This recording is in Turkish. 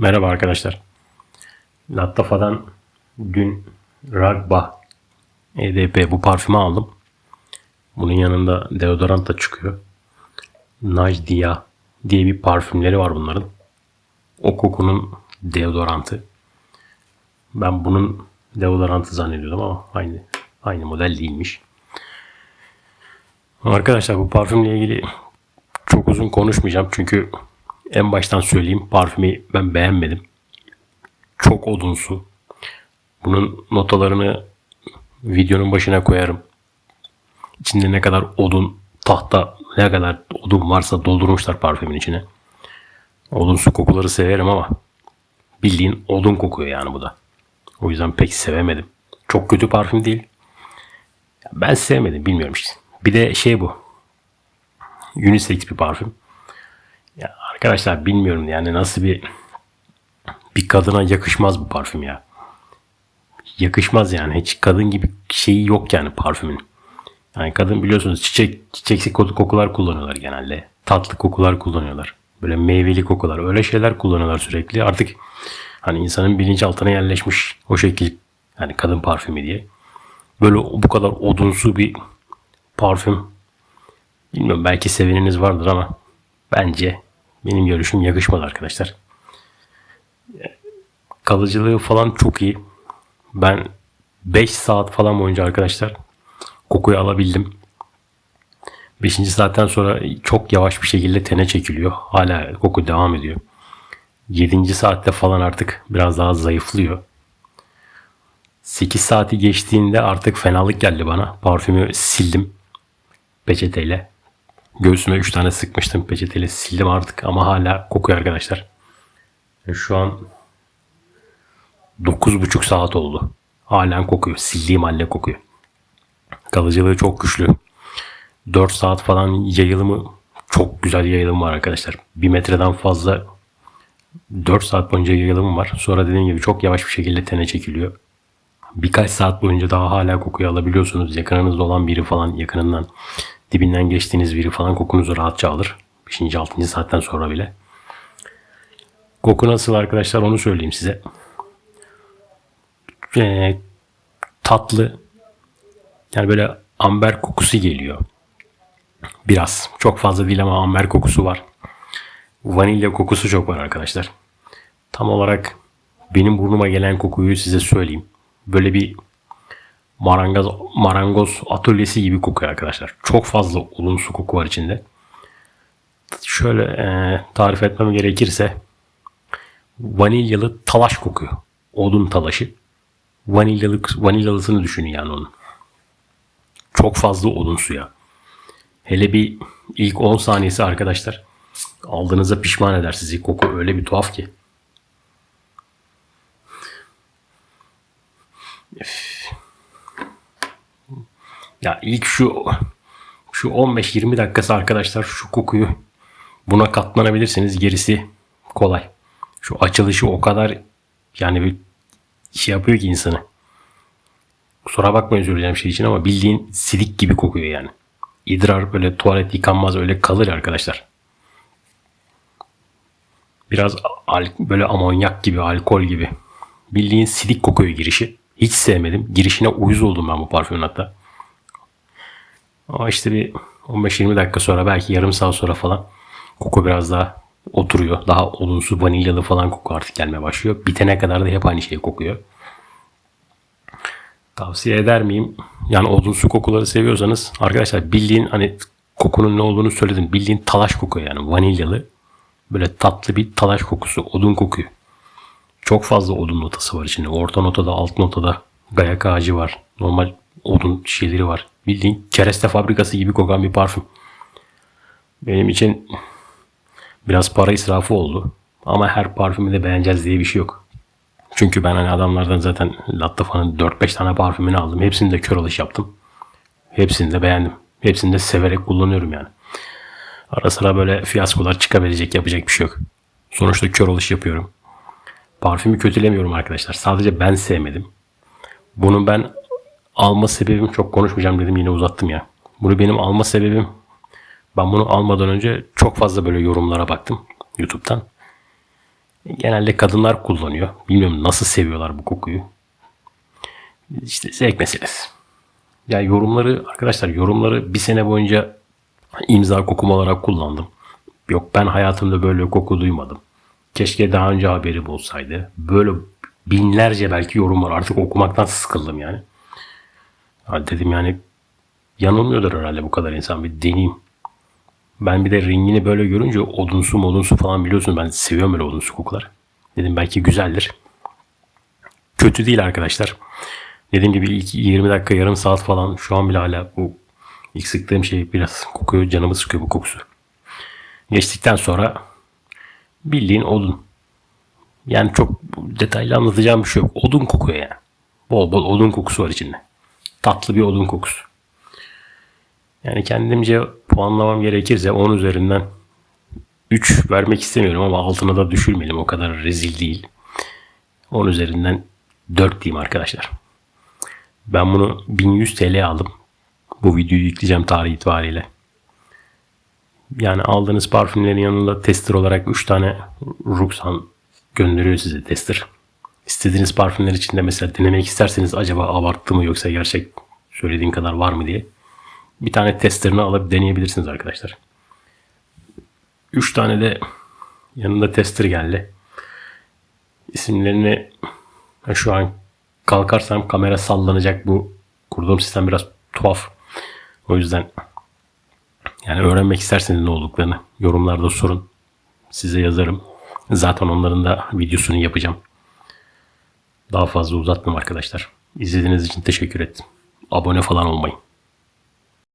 Merhaba arkadaşlar. Lattafa'dan dün Ragba EDP bu parfümü aldım. Bunun yanında deodorant da çıkıyor. Najdia diye bir parfümleri var bunların. O kokunun deodorantı. Ben bunun deodorantı zannediyordum ama aynı aynı model değilmiş. Arkadaşlar bu parfümle ilgili çok uzun konuşmayacağım çünkü en baştan söyleyeyim parfümü ben beğenmedim. Çok odunsu. Bunun notalarını videonun başına koyarım. İçinde ne kadar odun, tahta ne kadar odun varsa doldurmuşlar parfümün içine. Odunsu kokuları severim ama bildiğin odun kokuyor yani bu da. O yüzden pek sevemedim. Çok kötü parfüm değil. Ben sevmedim bilmiyorum işte. Bir de şey bu. Unisex bir parfüm. Ya arkadaşlar bilmiyorum yani nasıl bir bir kadına yakışmaz bu parfüm ya. Yakışmaz yani. Hiç kadın gibi şeyi yok yani parfümün. Yani kadın biliyorsunuz çiçek çiçeksi kokular kullanıyorlar genelde. Tatlı kokular kullanıyorlar. Böyle meyveli kokular. Öyle şeyler kullanıyorlar sürekli. Artık hani insanın bilinçaltına yerleşmiş o şekil yani kadın parfümü diye. Böyle bu kadar odunsu bir parfüm bilmiyorum belki seveniniz vardır ama bence benim görüşüm yakışmadı arkadaşlar. Kalıcılığı falan çok iyi. Ben 5 saat falan boyunca arkadaşlar kokuyu alabildim. 5. saatten sonra çok yavaş bir şekilde tene çekiliyor. Hala koku devam ediyor. 7. saatte falan artık biraz daha zayıflıyor. 8 saati geçtiğinde artık fenalık geldi bana. Parfümü sildim peçeteyle. Göğsüme 3 tane sıkmıştım peçeteyle sildim artık ama hala kokuyor arkadaşlar. E, Şu an 9,5 saat oldu. Halen kokuyor. Sildiğim halde kokuyor. Kalıcılığı çok güçlü. 4 saat falan yayılımı çok güzel yayılım var arkadaşlar. 1 metreden fazla 4 saat boyunca yayılımı var. Sonra dediğim gibi çok yavaş bir şekilde tene çekiliyor. Birkaç saat boyunca daha hala kokuyu alabiliyorsunuz. Yakınınızda olan biri falan yakınından dibinden geçtiğiniz biri falan kokunuzu rahatça alır. 5. 6. saatten sonra bile. Koku nasıl arkadaşlar onu söyleyeyim size. Ee, tatlı yani böyle amber kokusu geliyor. Biraz. Çok fazla değil ama amber kokusu var. Vanilya kokusu çok var arkadaşlar. Tam olarak benim burnuma gelen kokuyu size söyleyeyim. Böyle bir marangoz, marangoz atölyesi gibi kokuyor arkadaşlar. Çok fazla olumsuz koku var içinde. Şöyle e, tarif etmem gerekirse vanilyalı talaş kokuyor. Odun talaşı. Vanilyalık, vanilyalısını düşünün yani onun. Çok fazla odun suya. Hele bir ilk 10 saniyesi arkadaşlar aldığınızda pişman eder sizi. Koku öyle bir tuhaf ki. Ya ilk şu şu 15-20 dakikası arkadaşlar şu kokuyu buna katlanabilirsiniz. Gerisi kolay. Şu açılışı o kadar yani bir şey yapıyor ki insanı. Kusura bakmayın söyleyeceğim şey için ama bildiğin sidik gibi kokuyor yani. İdrar böyle tuvalet yıkanmaz öyle kalır arkadaşlar. Biraz böyle amonyak gibi, alkol gibi. Bildiğin sidik kokuyor girişi. Hiç sevmedim. Girişine uyuz oldum ben bu parfümün hatta. Ama işte bir 15-20 dakika sonra belki yarım saat sonra falan koku biraz daha oturuyor. Daha olumsuz vanilyalı falan koku artık gelmeye başlıyor. Bitene kadar da hep aynı şey kokuyor. Tavsiye eder miyim? Yani odunsu kokuları seviyorsanız arkadaşlar bildiğin hani kokunun ne olduğunu söyledim. Bildiğin talaş kokuyor yani vanilyalı. Böyle tatlı bir talaş kokusu, odun kokuyor. Çok fazla odun notası var içinde. Orta notada, alt notada gayak ağacı var. Normal odun şeyleri var. Bildiğin kereste fabrikası gibi kokan bir parfüm. Benim için biraz para israfı oldu. Ama her parfümü de beğeneceğiz diye bir şey yok. Çünkü ben hani adamlardan zaten Lattafa'nın 4-5 tane parfümünü aldım. Hepsini de kör alış yaptım. Hepsini de beğendim. Hepsini de severek kullanıyorum yani. Ara sıra böyle fiyaskolar çıkabilecek yapacak bir şey yok. Sonuçta kör alış yapıyorum. Parfümü kötülemiyorum arkadaşlar. Sadece ben sevmedim. Bunu ben alma sebebim çok konuşmayacağım dedim yine uzattım ya. Bunu benim alma sebebim ben bunu almadan önce çok fazla böyle yorumlara baktım YouTube'dan. Genelde kadınlar kullanıyor. Bilmiyorum nasıl seviyorlar bu kokuyu. İşte zevk meselesi. Ya yorumları arkadaşlar yorumları bir sene boyunca imza kokum olarak kullandım. Yok ben hayatımda böyle koku duymadım. Keşke daha önce haberim olsaydı. Böyle binlerce belki yorum var. Artık okumaktan sıkıldım yani. Dedim yani yanılmıyordur herhalde bu kadar insan. Bir deneyeyim. Ben bir de rengini böyle görünce odunsu modunsu falan biliyorsunuz ben seviyorum öyle odunsu kokular. Dedim belki güzeldir. Kötü değil arkadaşlar. Dediğim gibi ilk 20 dakika yarım saat falan şu an bile hala bu ilk sıktığım şey biraz kokuyor canımı sıkıyor bu kokusu. Geçtikten sonra bildiğin odun. Yani çok detaylı anlatacağım bir şey yok. Odun kokuyor yani. Bol bol odun kokusu var içinde. Tatlı bir odun kokusu. Yani kendimce puanlamam gerekirse 10 üzerinden 3 vermek istemiyorum ama altına da düşürmeyelim. O kadar rezil değil. 10 üzerinden 4 diyeyim arkadaşlar. Ben bunu 1100 TL aldım. Bu videoyu yükleyeceğim tarih itibariyle. Yani aldığınız parfümlerin yanında tester olarak 3 tane Ruxan gönderiyor size tester. İstediğiniz parfümler içinde mesela denemek isterseniz acaba abarttı mı yoksa gerçek söylediğin kadar var mı diye bir tane testerini alıp deneyebilirsiniz arkadaşlar. 3 tane de yanında tester geldi. İsimlerini şu an kalkarsam kamera sallanacak bu kurduğum sistem biraz tuhaf. O yüzden yani öğrenmek isterseniz ne olduklarını yorumlarda sorun. Size yazarım. Zaten onların da videosunu yapacağım. Daha fazla uzatmam arkadaşlar. İzlediğiniz için teşekkür ettim. Abone falan olmayın.